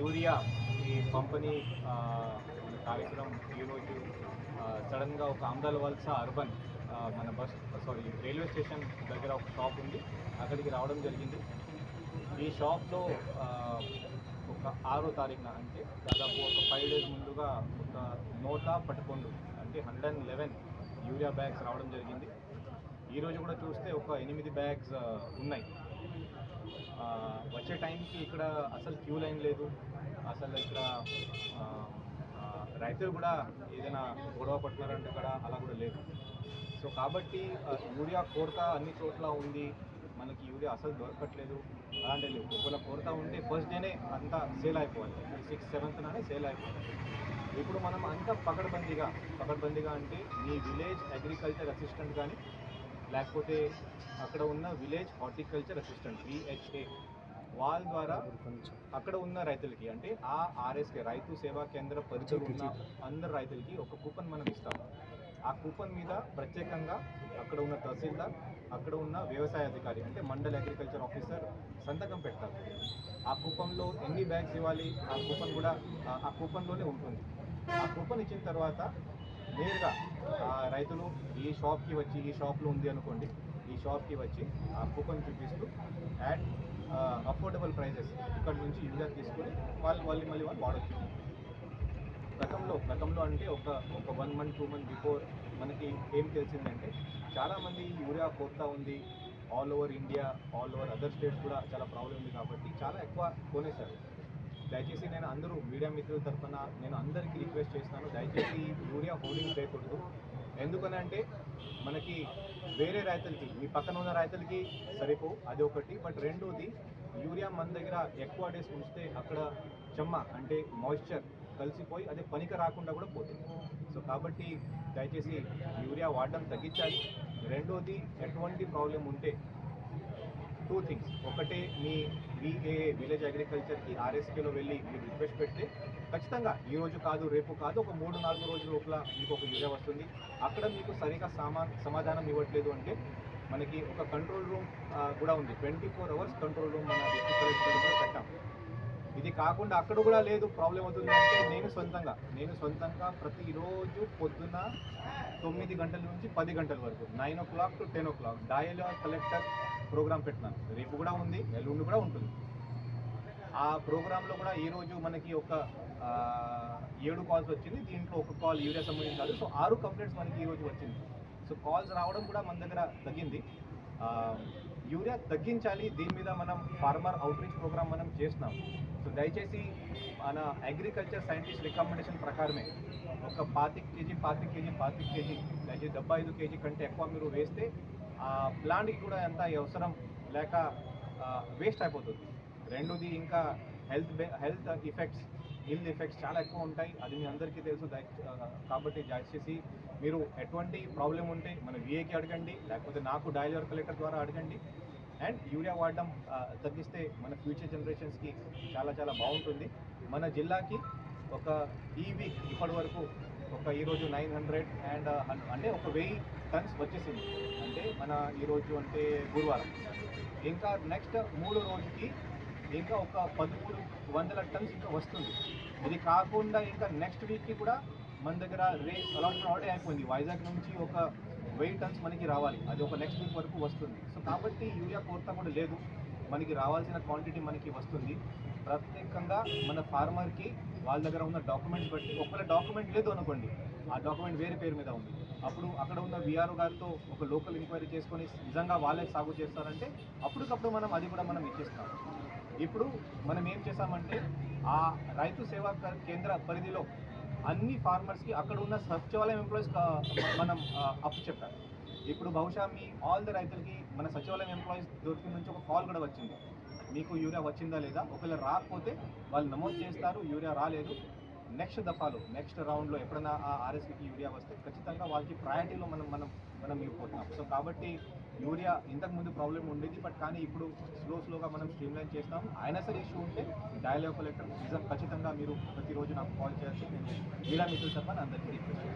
Urea ఈ పంపిణీ మన కార్యక్రమం ఈరోజు సడన్గా ఒక అందల వలస అర్బన్ మన బస్ సారీ రైల్వే స్టేషన్ దగ్గర ఒక షాప్ ఉంది. అక్కడికి రావడం జరిగింది. ఈ షాప్లో ఒక ఆరో తారీఖున అంటే దాదాపు ఒక ఫైవ్ డేస్ ముందుగా ఒక నూట పదకొండు అంటే hundred and eleven urea bags రావడం జరిగింది. ఈరోజు కూడా చూస్తే ఒక ఎనిమిది బ్యాగ్స్ ఉన్నాయి. వచ్చే టైంకి ఇక్కడ అసలు క్యూ లైన్ లేదు. అసలు ఇక్కడ రైతులు కూడా ఏదైనా గొడవ పడుతున్నారంటే ఇక్కడ అలా కూడా లేదు. సో కాబట్టి యూరియా కొరత అన్ని చోట్ల ఉంది. మనకి యూరియా అసలు దొరకట్లేదు. అలాంటి లేవు ఒకవేళ కొరత ఉంటే ఫస్ట్ డేనే అంతా సేల్ అయిపోవాలి. సిక్స్ సెవెంత్నే సేల్ అయిపోవాలి. ఇప్పుడు మనం అంతా పకడ్బందీగా పకడ్బందీగా అంటే మీ విలేజ్ అగ్రికల్చర్ అసిస్టెంట్ కానీ లేకపోతే అక్కడ ఉన్న విలేజ్ హార్టికల్చర్ అసిస్టెంట్ విహెచ్ఏ వాళ్ళ ద్వారా అక్కడ ఉన్న రైతులకి అంటే ఆ ఆర్ఎస్కే రైతు సేవా కేంద్ర పరిధిలో ఉన్న అందరు రైతులకి ఒక కూపన్ మనం ఇస్తాం. ఆ కూపన్ మీద ప్రత్యేకంగా అక్కడ ఉన్న తహసీల్దార్ అక్కడ ఉన్న వ్యవసాయ అధికారి అంటే మండల్ అగ్రికల్చర్ ఆఫీసర్ సంతకం పెడతారు. ఆ కూపన్లో ఎన్ని బ్యాగ్స్ ఇవ్వాలి? ఆ కూపన్ కూడా ఆ కూపన్లోనే ఉంటుంది. ఆ కూపన్ ఇచ్చిన తర్వాత నేరుగా రైతులు ఈ షాప్కి వచ్చి ఈ షాప్లో ఉంది అనుకోండి ఈ షాప్కి వచ్చి ఆ కూపన్ చూపిస్తూ యాడ్ అఫోర్డబుల్ ప్రైజెస్ ఇక్కడ నుంచి యూరియా తీసుకొని వాళ్ళు మళ్ళీ మళ్ళీ వాళ్ళు వాడచ్చు. గతంలో గతంలో అంటే ఒక ఒక one month two month before మనకి ఏం తెలిసిందంటే చాలామంది యూరియా కొరత ఉంది all over India all over other states కూడా చాలా ప్రాబ్లం ఉంది కాబట్టి చాలా ఎక్కువ కొనేసారు దయచేసి నేను అందరూ మీడియా మిత్రుల తరఫున నేను అందరికీ రిక్వెస్ట్ చేస్తున్నాను. దయచేసి యూరియా హోర్డింగ్ చేయకూడదు. ఎందుకనంటే మనకి వేరే రైతులకి మీ పక్కన ఉన్న రైతులకి సరిపో అది ఒకటి. బట్ రెండోది యూరియా మన దగ్గర ఎక్కువ డేస్ ఉంచితే అక్కడ చెమ్మ అంటే మాయిశ్చర్ కలిసిపోయి అదే పనికి రాకుండా కూడా పోతుంది. సో కాబట్టి దయచేసి యూరియా వాడడం తగ్గించాలి. రెండోది ఎటువంటి ప్రాబ్లం ఉంటే టూ థింగ్స్ ఒకటే మీ విఏఏ విలేజ్ అగ్రికల్చర్కి ఆర్ఎస్కేలో వెళ్ళి మీరు రిక్వెస్ట్ పెడితే ఖచ్చితంగా ఈ రోజు కాదు రేపు కాదు ఒక మూడు నాలుగు రోజుల లోపల మీకు ఒక యూరియా వస్తుంది. అక్కడ మీకు సరిగా సమా సమాధానం ఇవ్వట్లేదు అంటే మనకి ఒక కంట్రోల్ రూమ్ కూడా ఉంది. Twenty four hours control room మన డిస్ట్రిక్ట్ పెట్టాం. ఇది కాకుండా అక్కడ కూడా లేదు ప్రాబ్లం అవుతుంది అంటే నేను సొంతంగా నేను సొంతంగా ప్రతిరోజు పొద్దున తొమ్మిది గంటల నుంచి పది గంటల వరకు nine o'clock to ten o'clock dial collector programme పెట్టినాను. రేపు కూడా ఉంది ఎల్లుండి కూడా ఉంటుంది. ఆ ప్రోగ్రాంలో కూడా ఈరోజు మనకి ఒక ఏడు కాల్స్ వచ్చింది. దీంట్లో ఒక కాల్ యూరియా సంబంధించి కాదు. సో ఆరు కంప్లైంట్స్ మనకి ఈ రోజు వచ్చింది. సో కాల్స్ రావడం కూడా మన దగ్గర తగ్గింది. యూరియా తగ్గించాలి దీని మీద మనం ఫార్మర్ అవుట్రీచ్ ప్రోగ్రామ్ మనం చేస్తున్నాం సో దయచేసి మన అగ్రికల్చర్ సైంటిస్ట్ రికమెండేషన్ ప్రకారమే ఒక పాతిక కేజీ పాతిక కేజీ పాతిక కేజీ దయచేసి డెబ్బై ఐదు కేజీ కంటే ఎక్కువ మీరు వేస్తే ఆ ప్లాంట్కి కూడా ఎంత అవసరం లేక వేస్ట్ అయిపోతుంది. రెండోది ఇంకా health health effects ill effects చాలా ఎక్కువ ఉంటాయి. అది మీ అందరికీ తెలుసు. దయ- ఆ, కాబట్టి దయచేసి మీరు ఎటువంటి ప్రాబ్లం ఉంటే మన విఏకి అడగండి. లేకపోతే నాకు డైలర్ కలెక్టర్ ద్వారా అడగండి. అండ్ యూరియా వాడడం తగ్గిస్తే మన ఫ్యూచర్ జనరేషన్స్కి చాలా చాలా బాగుంటుంది. మన జిల్లాకి ఒక ఈ వీక్ ఇప్పటి వరకు ఒక ఈరోజు నైన్ హండ్రెడ్ అండ్ అంటే ఒక వెయ్యి టన్స్ వచ్చేసింది. అంటే మన ఈరోజు అంటే గురువారం. ఇంకా నెక్స్ట్ మూడు రోజుకి ఇంకా ఒక పదమూడు వందల టన్స్ ఇంకా వస్తుంది. ఇది కాకుండా ఇంకా నెక్స్ట్ వీక్కి కూడా మన దగ్గర రేస్ అలాట్మెంట్ ఆల్రెడీ అయిపోయింది. వైజాగ్ నుంచి ఒక వెయ్యి టన్స్ మనకి రావాలి. అది ఒక నెక్స్ట్ వీక్ వరకు వస్తుంది. సో కాబట్టి యూరియా కొరత కూడా లేదు. మనకి రావాల్సిన క్వాంటిటీ మనకి వస్తుంది. ప్రత్యేకంగా మన ఫార్మర్కి వాళ్ళ దగ్గర ఉన్న డాక్యుమెంట్స్ బట్టి ఒకవేళ డాక్యుమెంట్ లేదు అనుకోండి ఆ డాక్యుమెంట్ వేరే పేరు మీద ఉంది. అప్పుడు అక్కడ ఉన్న విఆర్ఓ గారితో ఒక లోకల్ ఎంక్వైరీ చేసుకొని నిజంగా వాళ్ళే సాగు చేస్తారంటే అప్పటికప్పుడు మనం అది కూడా మనం ఇచ్చేస్తాం. ఇప్పుడు మనం ఏం చేసామంటే ఆ రైతు సేవా కేంద్ర పరిధిలో అన్ని ఫార్మర్స్కి అక్కడ ఉన్న సచివాలయం ఎంప్లాయీస్ మనం అప్పు చెప్పారు. ఇప్పుడు బహుశా మీ ఆల్ ద రైతులకి మన సచివాలయం ఎంప్లాయీస్ దొరికిన నుంచి ఒక కాల్ కూడా వచ్చింది. మీకు యూరియా వచ్చిందా లేదా? ఒకవేళ రాకపోతే వాళ్ళు నమోదు చేస్తారు యూరియా రాలేదు. నెక్స్ట్ దఫాలో నెక్స్ట్ రౌండ్లో ఎప్పుడైనా ఆ ఆర్ఎస్కి యూరియా వస్తే ఖచ్చితంగా వాళ్ళకి ప్రయారిటీలో మనం మనం మనం ఇవ్వబోతున్నాం సో కాబట్టి యూరియా ఇంతకు ముందు ప్రాబ్లం ఉండేది బట్ కానీ ఇప్పుడు స్లో స్లోగా మనం స్ట్రీమ్లైన్ చేస్తాం. అయినా సరే ఇష్యూ ఉంటే డైలాగ్ కలెక్టర్ నిజం ఖచ్చితంగా మీరు ప్రతిరోజు నాకు కాల్ చేయాల్సి నేను మీడియా మిత్రులు తప్ప అందరికీ రిక్వెస్ట్